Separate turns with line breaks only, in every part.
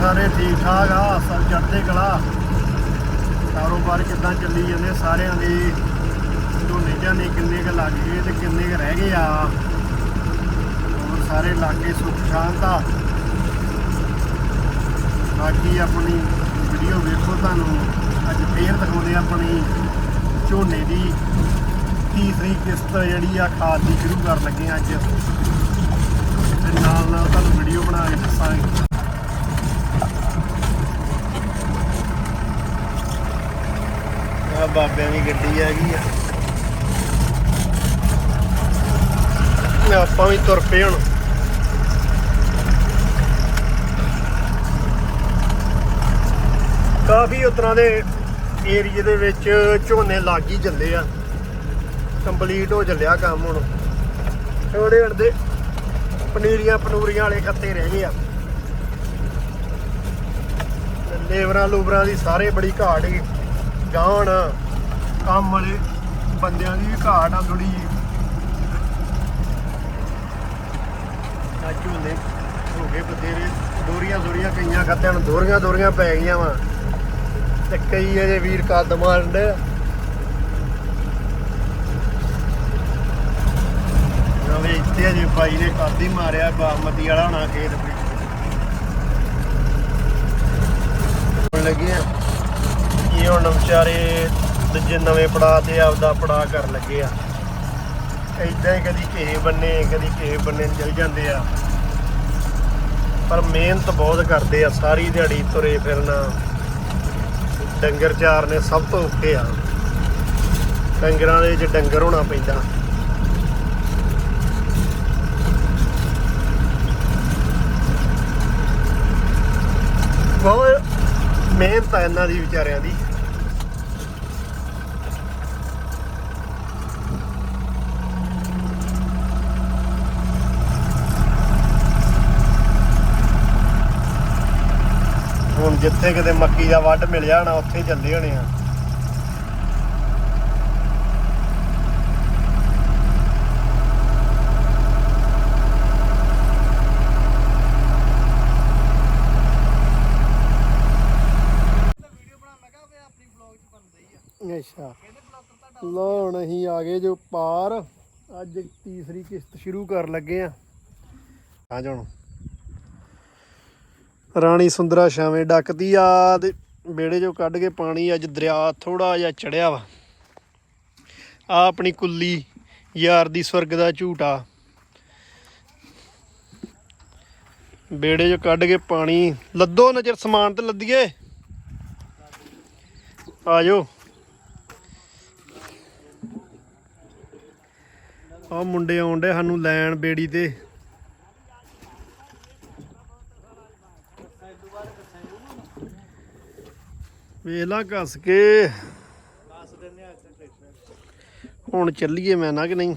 ਸਾਰੇ ਠੀਕ ਠਾਕ ਆ, ਸਭ ਚੜ੍ਹਦੇ ਕਲਾ। ਕਾਰੋਬਾਰ ਕਿੱਦਾਂ ਚੱਲੀ ਜਾਂਦੇ ਸਾਰਿਆਂ ਦੇ। ਝੋਨੇ ਝਾਨੇ ਕਿੰਨੇ ਕੁ ਲੱਗ ਗਏ ਤੇ ਕਿੰਨੇ ਕੁ ਰਹਿ ਗਏ ਆ। ਹੋਰ ਸਾਰੇ ਇਲਾਕੇ ਸੁੱਖ ਆ। ਬਾਕੀ ਆਪਣੀ ਵੀਡੀਓ ਵੇਖੋ ਤੁਹਾਨੂੰ। ਅੱਜ ਫੇਰ ਦਿਖਾਉਂਦੇ ਆਪਣੀ ਝੋਨੇ ਦੀ। ਤੀਸਰੀ ਕਿਸ਼ਤ ਜਿਹੜੀ ਆ, ਖਾਦ ਦੀ ਸ਼ੁਰੂ ਕਰਨ ਲੱਗੇ ਅੱਜ ਤੇ ਨਾਲ ਨਾਲ ਤੁਹਾਨੂੰ ਵੀਡੀਓ ਬਣਾ ਕੇ ਦੱਸਾਂਗੇ ਆ ਬਾਬਿਆਂ ਦੀ ਗੱਡੀ ਆ। ਗਈ ਆ ਆਪਾਂ ਵੀ ਤੁਰ ਪਏ ਹੁਣ। ਕਾਫੀ ਉਤਰਾਂ ਦੇ ਏਰੀਏ ਦੇ ਵਿੱਚ ਝੋਨੇ ਲੱਗ ਹੀ ਚੱਲੇ ਆ। ਕੰਪਲੀਟ ਹੋ ਚੱਲਿਆ ਕੰਮ ਹੁਣ। ਥੋੜੇ ਹੜਦੇ ਪਨੀਰੀਆਂ ਪਨੂਰੀਆਂ ਵਾਲੇ ਖੱਤੇ ਰਹਿ ਗਏ ਆ। ਲੇਬਰਾਂ ਲੂਬਰਾਂ ਦੀ ਸਾਰੇ ਬੜੀ ਘਾਟ ਹੈ ਗਾਉਣ ਕੰਮ ਵਾਲੇ ਬੰਦਿਆਂ ਦੀ ਵੀ ਘਾਟ ਆ ਥੋੜੀ ਅੱਜ ਹੁੰਦੇ ਹੋ ਗਏ ਬਥੇਰੇ ਦੋਰੀਆਂ ਦੋਰੀਆਂ ਕਈਆਂ ਖੱਤਿਆਂ ਨੂੰ ਦੋਰੀਆਂ ਦੋਰੀਆਂ ਪੈ ਗਈਆਂ ਵਾ। ਤੇ ਕਈ ਅਜੇ ਵੀਰ ਕੱਦ ਮਾਰਨ ਨਵੇਂ ਇੱਥੇ ਅਜੇ ਬਾਈ ਨੇ ਕੱਦ ਹੀ ਮਾਰਿਆ, ਬਾਮਤੀ ਵਾਲਾ ਹੋਣਾ ਖੇਤ ਵਿੱਚ ਲੱਗੇ ਆ। ਇਹ ਹੁਣ ਵਿਚਾਰੇ ਦੂਜੇ ਨਵੇਂ ਪੜਾ ਤੇ ਆਪਦਾ ਪੜਾ ਕਰਨ ਲੱਗੇ ਆ। ਏਦਾਂ ਹੀ ਕਦੀ ਕਿਸੇ ਬੰਨੇ, ਕਦੀ ਕਿਸੇ ਬੰਨੇ ਨੂੰ ਚਲ ਜਾਂਦੇ ਆ। ਪਰ ਮਿਹਨਤ ਬਹੁਤ ਕਰਦੇ ਆ, ਸਾਰੀ ਦਿਹਾੜੀ ਤੁਰੇ ਫਿਰਨਾ। ਡੰਗਰ ਚਾਰਨੇ ਸਭ ਤੋਂ ਔਖੇ ਆ। ਡੰਗਰਾਂ ਦੇ ਵਿੱਚ ਡੰਗਰ ਹੋਣਾ ਪੈਂਦਾ। ਬਹੁਤ ਮਿਹਨਤ ਆ ਇਹਨਾਂ ਦੀ ਵਿਚਾਰਿਆਂ ਦੀ ਹੁਣ ਜਿੱਥੇ ਕਿਤੇ ਮੱਕੀ ਦਾ ਵੱਢ ਮਿਲਿਆ ਹੋਣਾ, ਉੱਥੇ ਹੀ ਹੋਣੇ ਆ। ਅੱਛਾ। ਲਓ, ਹੁਣ ਅਸੀਂ ਆ ਗਏ ਜੋ ਪਾਰ। ਅੱਜ ਤੀਸਰੀ ਕਿਸ਼ਤ ਸ਼ੁਰੂ ਕਰਨ ਲੱਗੇ ਆ। ਆ ਜਾਣ ਰਾਣੀ ਸੁੰਦਰਾ ਛਾਵੇਂ ਡੱਕਦੀ ਆ ਤੇ ਬੇੜੇ ਚੋਂ ਕੱਢ ਕੇ ਪਾਣੀ ਅੱਜ ਦਰਿਆ ਥੋੜਾ ਜਿਹਾ ਚੜਿਆ ਵਾ। ਆ ਆਪਣੀ ਕੁੱਲੀ ਯਾਰ ਦੀ ਸਵਰਗ ਦਾ ਝੂਟਾ। ਬੇੜੇ ਚੋਂ ਕੱਢ ਕੇ ਪਾਣੀ। ਲੱਦੋ ਨਜ਼ਰ ਸਮਾਨ ਤੇ ਲੱਦੀਏ। ਆ ਜਾਓ ਆ ਮੁੰਡੇ ਆਉਂਦੇ ਸਾਨੂੰ ਲੈਣ ਬੇੜੀ ਤੇ। ਵੇਲਾ ਘਸ ਕੇ। ਹੁਣ ਚੱਲੀਏ ਮੈਂ ਨਾ ਕਿ ਨਹੀਂ?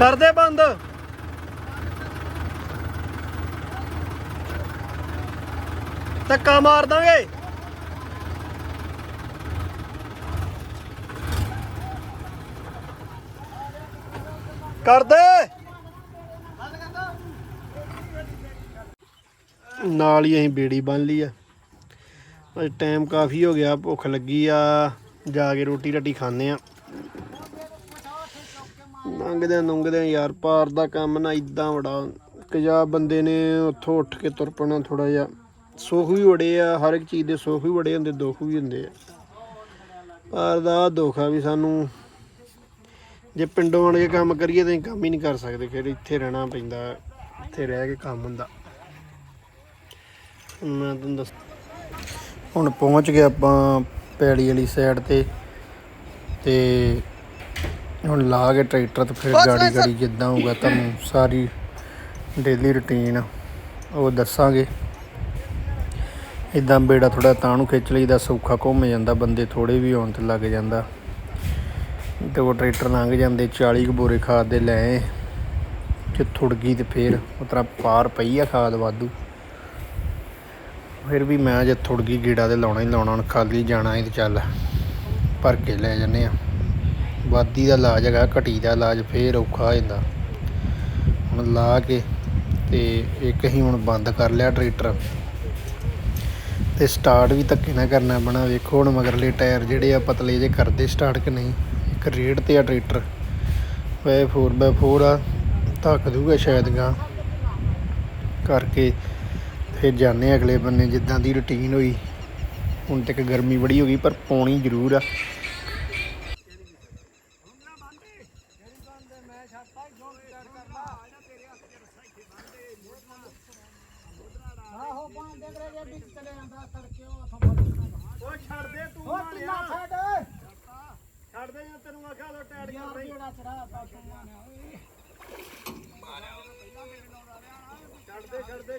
ਕਰਦੇ ਬੰਦ। ਧੱਕਾ ਮਾਰ ਦਾਂਗੇ। ਕਰਦੇ ਨਾਲ ਹੀ ਅਸੀਂ ਬੇੜੀ ਬੰਨ ਲਈ ਆ। ਅੱਜ ਟਾਈਮ ਕਾਫੀ ਹੋ ਗਿਆ, ਭੁੱਖ ਲੱਗੀ ਆ। ਜਾ ਕੇ ਰੋਟੀ ਰੱਟੀ ਖਾਣੇ ਆ। ਲੰਘਦੇ ਲੰਘਦੇ ਯਾਰ ਪਾਰ ਦਾ ਕੰਮ ਨਾ ਇਦਾਂ ਬੜਾ। ਕਜਾ ਬੰਦੇ ਨੇ ਉੱਥੋਂ ਉੱਠ ਕੇ ਤੁਰ ਪੈਣਾ ਥੋੜਾ ਜਿਹਾ। ਸੁੱਖ ਵੀ ਬੜੇ ਆ, ਹਰ ਇੱਕ ਚੀਜ਼ ਦੇ ਸੁੱਖ ਵੀ ਬੜੇ ਹੁੰਦੇ, ਦੁੱਖ ਵੀ ਹੁੰਦੇ ਆ। ਪਾਰ ਦਾ ਦੁੱਖ ਆ ਵੀ ਸਾਨੂੰ, ਜੇ ਪਿੰਡੋਂ ਆਣ ਕੇ ਕੰਮ ਕਰੀਏ ਤਾਂ ਕੰਮ ਹੀ ਨਹੀਂ ਕਰ ਸਕਦੇ, ਫਿਰ ਇੱਥੇ ਰਹਿਣਾ ਪੈਂਦਾ, ਇੱਥੇ ਰਹਿ ਕੇ ਕੰਮ ਹੁੰਦਾ। ਮੈਂ ਤੁਹਾਨੂੰ ਦੱਸ, ਹੁਣ ਪਹੁੰਚ ਗਏ ਆਪਾਂ ਪੈੜੀ ਵਾਲੀ ਸਾਈਡ ਤੇ ਤੇ ਹੁਣ ਲਾ ਕੇ ਟਰੈਕਟਰ ਤੇ ਫਿਰ ਗਾੜੀ ਗਾੜੀ ਜਿੱਦਾਂ ਹੋਊਗਾ ਤੁਹਾਨੂੰ ਸਾਰੀ ਡੇਲੀ ਰੁਟੀਨ ਉਹ ਦੱਸਾਂਗੇ। ਇਦਾਂ ਬੇੜਾ ਥੋੜਾ ਤਾਂ ਨੂੰ ਖਿੱਚ ਲਈਦਾ ਸੌਖਾ ਘੁੰਮ ਜਾਂਦਾ ਬੰਦੇ ਥੋੜੇ ਵੀ ਆਉਣ ਤੇ ਲੱਗ ਜਾਂਦਾ। ਦੋ ਟਰੈਕਟਰ ਲੰਘ ਜਾਂਦੇ 40 ਕੁ ਬੋਰੇ ਖਾਦ ਦੇ ਲੈ ਕਿ ਥੁੜ ਗਈ ਤੇ ਫੇਰ ਉਤਰਾ ਪਾਰ ਪਈ ਆ ਖਾਦ ਵਾਧੂ। ਫਿਰ ਵੀ ਮੈਂ ਜੇ ਥੁੜ ਗਈ ਗੀੜਾ ਤੇ ਲਾਉਣਾ ਹੀ ਲਾਉਣਾ ਹੁਣ ਖਾਲੀ ਜਾਣਾ ਹੀ ਤੇ ਚੱਲ। ਭਰ ਕੇ ਲੈ ਜੰਨੇ ਆ। ਵਾਦੀ ਦਾ ਇਲਾਜ ਹੈਗਾ, ਘਟੀ ਦਾ ਇਲਾਜ ਫੇਰ ਔਖਾ ਹੋ ਜਾਂਦਾ। ਹੁਣ ਲਾ ਕੇ ਤੇ ਇੱਕ ਹੀ ਹੁਣ ਬੰਦ ਕਰ ਲਿਆ ਟਰੈਕਟਰ। ਤੇ ਸਟਾਰਟ ਵੀ ਧੱਕੇ ਨਾਲ ਕਰਨਾ ਬਣਾ ਵੇਖੋ ਹੁਣ ਮਗਰਲੇ ਟਾਇਰ ਜਿਹੜੇ ਆ, ਪਤਲੇ ਜੇ ਕਰਦੇ ਸਟਾਰਟ ਕਿ ਨਹੀਂ? ਇੱਕ ਰੇਡ ਤੇ ਆ ਟਰੈਕਟਰ। ਵੇ 4x4 ਆ, ਧੱਕ ਦੂਗਾ ਸ਼ਾਇਦ ਗਾ ਕਰਕੇ ਫਿਰ ਜਾਣੇ ਅਗਲੇ ਬੰਨੇ, ਜਿੱਦਾਂ ਦੀ ਰੁਟੀਨ ਹੋਈ। ਹੁਣ ਤੱਕ ਗਰਮੀ ਬੜੀ ਹੋ ਗਈ, ਪਰ ਪਾਉਣੀ ਜ਼ਰੂਰ ਆ
ਆਹੋ ਬੰਦ ਦੇ ਜੇ ਵਿੱਚ ਚਲੇ ਜਾਂਦਾ ਤੜਕੇ ਉਹ ਉਥੋਂ
ਉਹ ਛੱਡ ਦੇ ਤੂੰ
ਉਹ ਕਿੰਨਾ ਛੱਡ
ਛੱਡ ਦੇ ਜਾਂ ਤੈਨੂੰ ਆਖਿਆ ਲੋ ਟੈਡ
ਯਾਰ ਜਿਹੜਾ ਚੜਾ ਪਾਸੋਂ ਮਾਰਿਆ ਓਏ
ਛੱਡ ਦੇ ਛੱਡ ਦੇ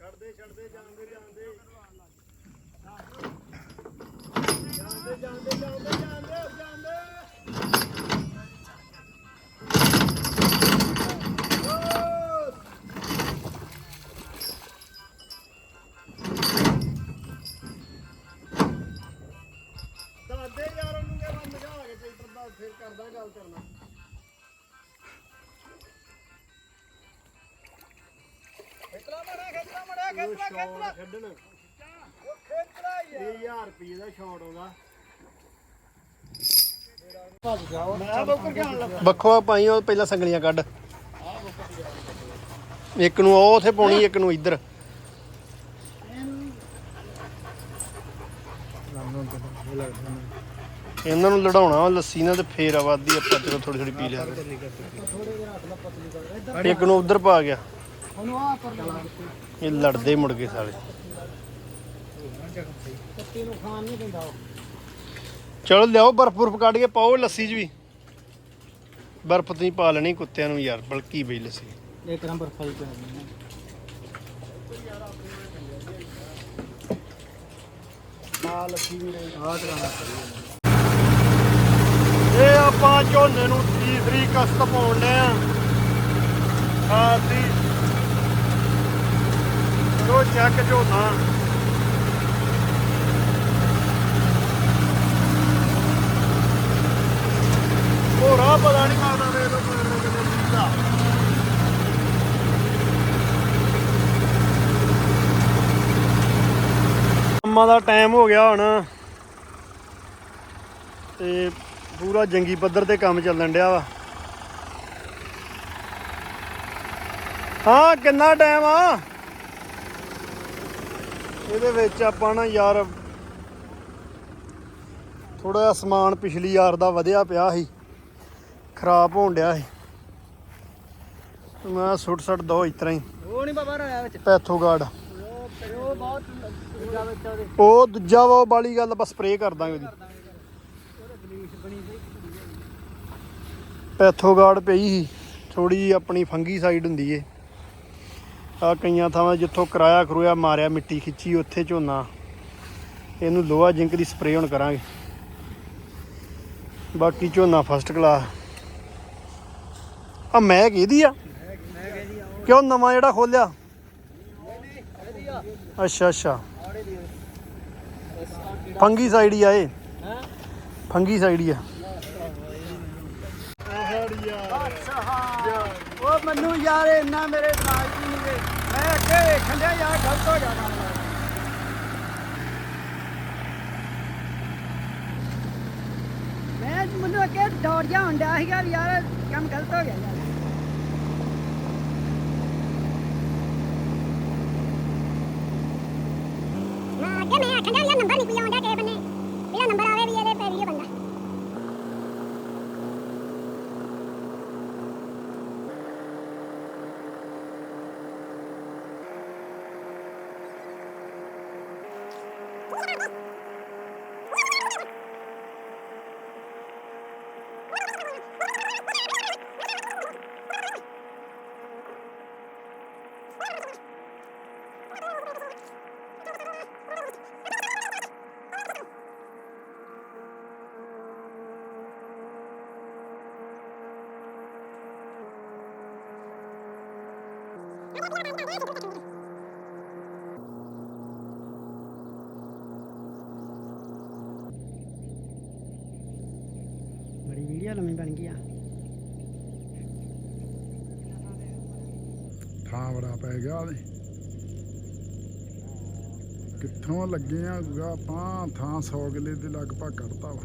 ਛੱਡ ਦੇ ਛੱਡ ਜਾਂਦੇ। ਜਾਂਦੇ ਜਾਂਦੇ ਜਾਂਦੇ ਜਾਂਦੇ ਜਾਂਦੇ।
ਖੇਤਰਾ ਮੜਾ ਖੇਤਰਾ ਮੜਾ ਖੇਤਰਾ ਖੇਤਰਾ।
ਛੱਡਣ
ਉਹ ਖੇਤਰਾ ਹੀ
3000 ਰੁਪਏ ਦਾ ਸ਼ਾਟ ਆਉਂਦਾ।
ਭੱਜ ਜਾਓ
ਮੈਂ ਬੋਕਰ ਕੇ ਆਉਣ ਲੱਗਾ
ਬੱਖਵਾ ਪਾਈ ਉਹ ਪਹਿਲਾਂ ਸੰਗਲੀਆਂ ਕੱਢ। ਇੱਕ ਨੂੰ ਉਹ ਉਥੇ ਪਾਉਣੀ ਇੱਕ ਨੂੰ ਇੱਧਰ। ਇਹਨਾਂ ਨੂੰ ਲੜਾਉਣਾ ਲੱਸੀ ਨਾਲ ਤੇ ਫੇਰ ਆਵਾਦੀ ਆਪਾਂ ਚਲੋ ਥੋੜੀ ਥੋੜੀ ਪੀ ਲਿਆ। ਇੱਕ ਨੂੰ ਉਧਰ ਪਾ ਗਿਆ। ਇਹ ਲੜਦੇ ਮੁੜ ਗਏ ਸਾਲੇ ਚਲੋ ਲਿਆਓ ਬਰਫ ਬਰਫ ਕੱਢ ਕੇ ਪਾਓ ਲੱਸੀ 'ਚ ਵੀ। ਬਰਫ ਤੁਸੀਂ ਪਾ ਲੈਣੀ ਕੁੱਤਿਆਂ ਨੂੰ ਯਾਰ ਬਲਕੀ ਬਈ ਲੱਸੀ।
ਇੱਕ ਨੰਬਰ ਫਾਈ ਕਰ
ਆ ਲੱਸੀ ਵੀ ਨਹੀਂ
ਆ
ਇਹ ਆਪਾਂ ਝੋਨੇ ਨੂੰ ਤੀਸਰੀ ਕਸਤ ਪਾਉਣ ਆ। ਖਾਦ ਦੀ ਜੋ ਚੱਕ ਝੋਨਾ ਹੋਰਾ ਪਤਾ ਨਹੀਂ ਕਰਦਾ ਵੇ ਲੋ ਕਿਤੇ ਚੀਜ਼ਾ ਕੰਮਾਂ ਦਾ ਟਾਈਮ ਹੋ ਗਿਆ ਹੁਣ। ਤੇ ਪੂਰਾ ਜੰਗੀ ਪੱਧਰ ਤੇ ਕੰਮ ਚੱਲਣ ਡਿਆ ਵਾ। ਹਾਂ, ਕਿੰਨਾ ਟਾਈਮ ਆ? ਇਹਦੇ ਵਿੱਚ ਆਪਾਂ ਨਾ ਯਾਰ ਥੋੜਾ ਜਿਹਾ ਸਮਾਨ ਪਿਛਲੀ ਯਾਰ ਦਾ ਵਧਿਆ ਪਿਆ ਸੀ ਖਰਾਬ ਹੋਣ ਡਿਆ ਸੀ। ਮੈਂ ਸੁੱਟ ਸੁੱਟ ਦੋ ਇਸ ਤਰ੍ਹਾਂ ਹੀ।
ਉਹ ਨਹੀਂ ਬਾਬਾ ਰਾਇਆ ਵਿੱਚ।
ਪੈਥੋ ਗਾਰਡ
ਉਹ ਬਹੁਤ ਦੂਜਾ ਵਿੱਚ ਉਹਦੇ।
ਉਹ ਦੂਜਾ ਵਾ ਉਹ ਵਾਲੀ ਗੱਲ ਬਸ ਸਪਰੇਅ ਕਰ ਦਾਂਗੇ ਉਹਦੀ। ਪੈਥੋ ਗਾਰਡ ਪਈ ਸੀ ਥੋੜੀ ਆਪਣੀ ਫੰਗੀ ਸਾਈਡ ਹੁੰਦੀ ਏ। ਆ ਕਈਆਂ ਥਾਵਾਂ ਜਿੱਥੋਂ ਕਿਰਾਇਆ ਕਰੂਆ ਮਾਰਿਆ ਮਿੱਟੀ ਖਿੱਚੀ, ਉੱਥੇ ਝੋਨਾ। ਇਹਨੂੰ ਲੋਹਾ ਜਿੰਕ ਦੀ ਸਪਰੇਅ ਹੁਣ ਕਰਾਂਗੇ। ਬਾਕੀ ਝੋਨਾ ਫਸਟ ਕਲਾਸ ਆ ਮੈਂ ਕਿਹਦੀ ਆ? ਕਿਉਂ ਨਵਾਂ ਜਿਹੜਾ ਖੋਲਿਆ? ਅੱਛਾ ਅੱਛਾ।
ਆੜੇ
ਫੰਗੀ ਸਾਈਡ ਹੀ ਆ ਇਹ।
ਹੈ
ਫੰਗੀ ਸਾਈਡ ਹੀ ਆ।
ਉਹ ਮੈਨੂੰ ਯਾਰ, ਇੰਨਾ ਮੇਰੇ ਨਾਲ ਮੈਂ ਅੱਗੇ ਯਾਰ ਗਲਤ ਹੋ ਜਾਣਾ ਮੈਂ ਮੈਨੂੰ ਅੱਗੇ ਦੌੜ ਜਾ ਹੁੰਦਾ ਸੀਗਾ ਵੀ ਯਾਰ ਕੰਮ ਗਲਤ ਹੋ ਗਿਆ ਯਾਰ
ਨਾ ਅੱਗੇ ਮੈਂ ਆਖਣ ਡਿਆ ਵੀ ਇਹਦਾ ਨੰਬਰ ਨਹੀਂ ਕੋਈ ਆਉਂਦਾ ਕਿਸੇ ਬੰਨੇ ਇਹਦਾ ਨੰਬਰ ਆਵੇ ਵੀ ਇਹਦੇ ਪੈਰੀ ਇਹ ਬੰਦਾ
ਬੜੀ ਵੀਡੀਓ ਲੰਮੀ ਬਣ ਗਈ ਆ।
ਥਾਂ ਬੜਾ ਪੈ ਗਿਆ ਉਹਦੇ। ਕਿੱਥੋਂ ਲੱਗੇ ਆ ਗੁਗਾ ਆਪਾਂ ਥਾਂ 100 ਕਿੱਲੇ ਦੇ ਲਗਭਗ ਕੱਢਤਾ ਵਾ।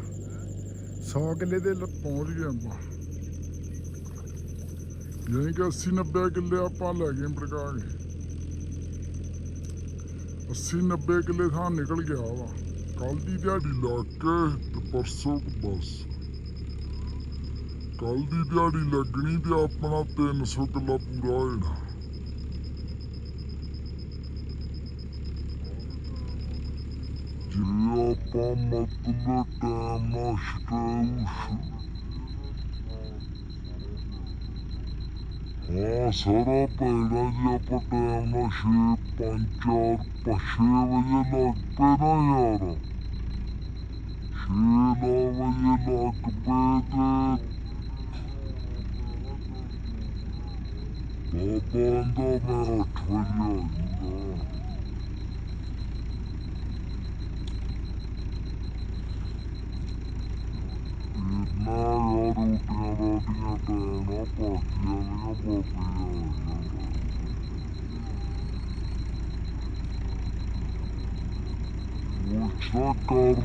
100 ਕਿੱਲੇ ਦੇ ਲ- ਪਹੁੰਚ ਗਏ ਆਪਾਂ। ਯਾਨੀ ਕਿ 80 90 ਕਿੱਲੇ ਆਪਾਂ ਲੈ ਗਏ ਪ੍ਰਕਾ ਕੇ। 80 90 ਕਿੱਲੇ ਥਾਂ ਨਿਕਲ ਗਿਆ ਵਾ। ਕੱਲ ਦੀ ਦਿਹਾੜੀ ਲੱਗ ਕੇ ਤੇ ਪਰਸੋਂ ਬਸ। ਕੱਲ ਦੀ ਦਿਹਾੜੀ ਲੱਗਣੀ ਤੇ ਆਪਣਾ 300 ਕਿੱਲਾ ਪੂਰਾ ਹੋ ਜਾਣਾ। ਜੇ ਆਪਾਂ ਮਤਲਬ ਟਾਈਮ ਨਾਲ ਸ਼ਟੇਉਸ਼ ਹਾਂ ਸਾਰਾ ਪੈਣਾ ਜੀ ਆਪਾਂ ਟਾਈਮ ਨਾਲ ਛੇ ਪੰਜ ਚਾਰ ਪਛੇ ਵਜੇ ਲੱਗ ਪਏ ਨਾ ਯਾਰ ਛੇ ਨੌ ਵਜੇ ਲੱਗ ਪਏ ਤੇ ਬਾਬਾ ਆਂਦਾ ਮੈਂ ਅੱਠ ਵਜੇ ਆ ਜਾਊਂਗਾ ਨਾ ਯਾਰ ਰੋਟੀਆਂ ਰਾਟੀਆਂ ਪੈਣਾ ਪਾਕੀਆਂ ਦੀਆਂ ਬਾਬੀਆਂ ਮੁੱਛਾ ਕਰਨਾ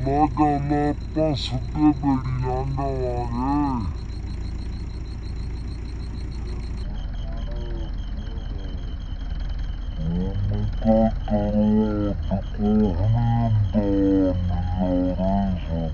ਗੱਲ ਆਪਾਂ ਸਿੱਧੇ ਬੇੜੀ ਲੰਘਾਵਾਂਗੇ ਮੈਂ ਕਾ ਕਰੋ ਤਕੋ ਹਮੇਂ ਦਾ ਮਿਲਾਰਾਂ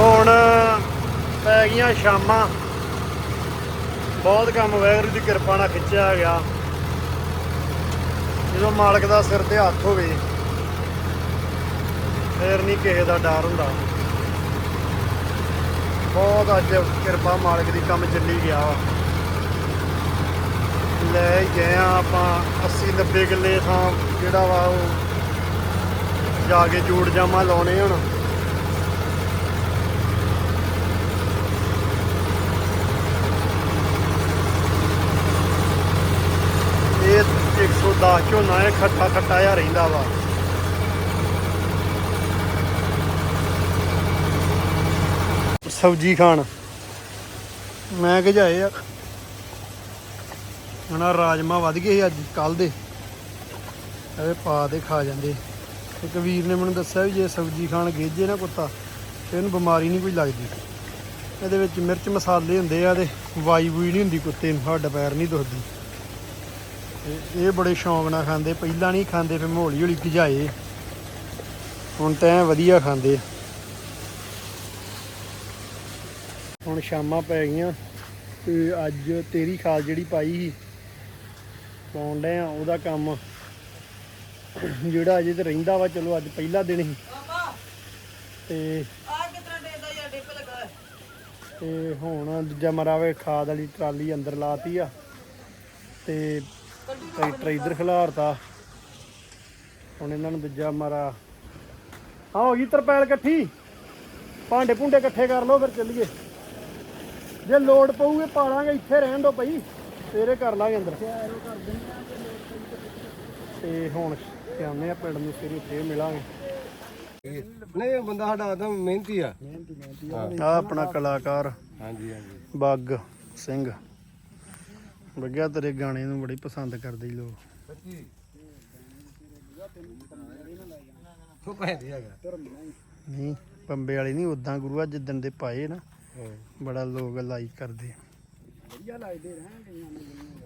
ਹੁਣ ਪੈ ਗਈਆਂ ਸ਼ਾਮਾਂ। ਬਹੁਤ ਕੰਮ ਵੈਗਰੂ ਦੀ ਕਿਰਪਾ ਨਾਲ ਖਿੱਚਿਆ ਗਿਆ। ਜਦੋਂ ਮਾਲਕ ਦਾ ਸਿਰ ਤੇ ਹੱਥ ਹੋਵੇ, ਫੇਰ ਨਹੀਂ ਕਿਸੇ ਦਾ ਡਰ ਹੁੰਦਾ। ਬਹੁਤ ਅੱਜ ਕਿਰਪਾ ਮਾਲਕ ਦੀ ਕੰਮ ਚੱਲੀ ਗਿਆ। ਵਾ ਲੈ ਗਏ ਆ ਆਪਾਂ 80 90 ਕਿੱਲੇ ਥਾਂ ਜਿਹੜਾ ਵਾ ਉਹ ਜਾ ਕੇ ਜੂੜ ਜਾਮਾ ਲਾਉਣੇ ਹੁਣ ਇਹ 110 ਝੋਨਾ ਇਹ ਖੱਟਾ ਖੱਟਾ ਜਿਹਾ ਰਹਿੰਦਾ ਵਾ। ਸਬਜੀ ਖਾਣ। ਮੈਂ ਗਜਾਏ ਆ। ਹਣਾ ਰਾਜਮਾ ਵੱਧ ਗਏ ਅੱਜ ਕੱਲ ਦੇ। ਇਹ ਪਾ ਦੇ ਖਾ ਜਾਂਦੇ। ਇੱਕ ਵੀਰ ਨੇ ਮੈਨੂੰ ਦੱਸਿਆ ਵੀ ਜੇ ਸਬਜੀ ਖਾਣ ਗੇਜੇ ਨਾ ਕੁੱਤਾ, ਤੇ ਇਹਨੂੰ ਬਿਮਾਰੀ ਨਹੀਂ ਕੋਈ ਲੱਗਦੀ। ਇਹਦੇ ਵਿੱਚ ਮਿਰਚ ਮਸਾਲੇ ਹੁੰਦੇ ਆ ਤੇ ਵਾਈ ਵੂਈ ਨਹੀਂ ਹੁੰਦੀ ਕੁੱਤੇ ਨੂੰ ਹੱਡ ਪੈਰ ਨਹੀਂ ਦੁਖਦੀ। ਤੇ ਇਹ ਬੜੇ ਸ਼ੌਂਕ ਨਾਲ ਖਾਂਦੇ, ਪਹਿਲਾਂ ਨਹੀਂ ਖਾਂਦੇ, ਫਿਰ ਹੌਲੀ ਹੌਲੀ ਗਜਾਏ ਹੁਣ ਤਾਂ ਵਧੀਆ ਖਾਂਦੇ ਆ। ਹੁਣ ਸ਼ਾਮਾਂ ਪੈ ਗਈਆਂ ਤੇ ਅੱਜ ਤੇਰੀ ਖਾਲ ਜਿਹੜੀ ਪਾਈ ਸੀ, ਪਾਉਣ ਡਏ ਆ, ਉਹਦਾ ਕੰਮ ਜਿਹੜਾ ਅਜੇ ਤੇ ਰਹਿੰਦਾ ਵਾ, ਚਲੋ ਅੱਜ ਪਹਿਲਾ ਦਿਨ ਹੀ ਤੇ ਤੇ ਹੁਣ ਦੂਜਾ ਮਰਾਵੇ ਖਾਦ ਵਾਲੀ ਟਰਾਲੀ ਅੰਦਰ ਲਾਤੀ ਆ। ਤੇ ਟਰੈਕਟਰ ਇੱਧਰ ਖਿਲਾਰਤਾ। ਹੁਣ ਇਹਨਾਂ ਨੂੰ ਦੂਜਾ ਮਾਰਾ। ਹਾਂ ਹੋ ਗਈ ਤਰਪੈਲ ਇਕੱਠੀ। ਭਾਂਡੇ ਭੁੰਡੇ ਇਕੱਠੇ ਕਰ ਲਓ ਫਿਰ ਚੱਲੀਏ। ਜੇ ਲੋਡ ਪਊਗੇ ਪਾਲਾਂਗੇ ਇੱਥੇ ਰਹਿਣ ਦੋ ਭਾਈ। ਤੇਰੇ ਕਰ ਲਾਂਗੇ ਅੰਦਰ। ਤੇ ਹੁਣ ਸਿਆਣੇ ਆ ਪਿੰਡ ਨੂੰ ਸਵੇਰੇ ਫੇਰ ਮਿਲਾਂਗੇ।
ਨਹੀਂ ਇਹ ਬੰਦਾ ਸਾਡਾ ਆਦਮ ਮਿਹਨਤੀ ਆ।
ਆ ਆਪਣਾ ਕਲਾਕਾਰ
ਹਾਂਜੀ ਹਾਂਜੀ।
ਬੱਗ ਸਿੰਘ। ਲੱਗਿਆ ਤੇਰੇ ਗਾਣੇ ਨੂੰ ਬੜੀ ਪਸੰਦ ਕਰਦੇ ਈ ਲੋਕ।
ਉਹ ਪੈਂਦੀ ਹੈਗਾ।
ਨਹੀਂ ਬੰਬੇ ਵਾਲੀ ਨਹੀਂ ਉਦਾਂ ਗੁਰੂਆ ਜਿੱਦਣ ਦੇ ਪਾਏ ਨਾ ਬੜਾ ਲੋਕ ਲਾਈਕ ਕਰਦੇ
ਵਧੀਆ ਲੱਗਦੇ ਰਹਿਣ ਗਈਆਂ ਨੇ ਜਿੰਨੇ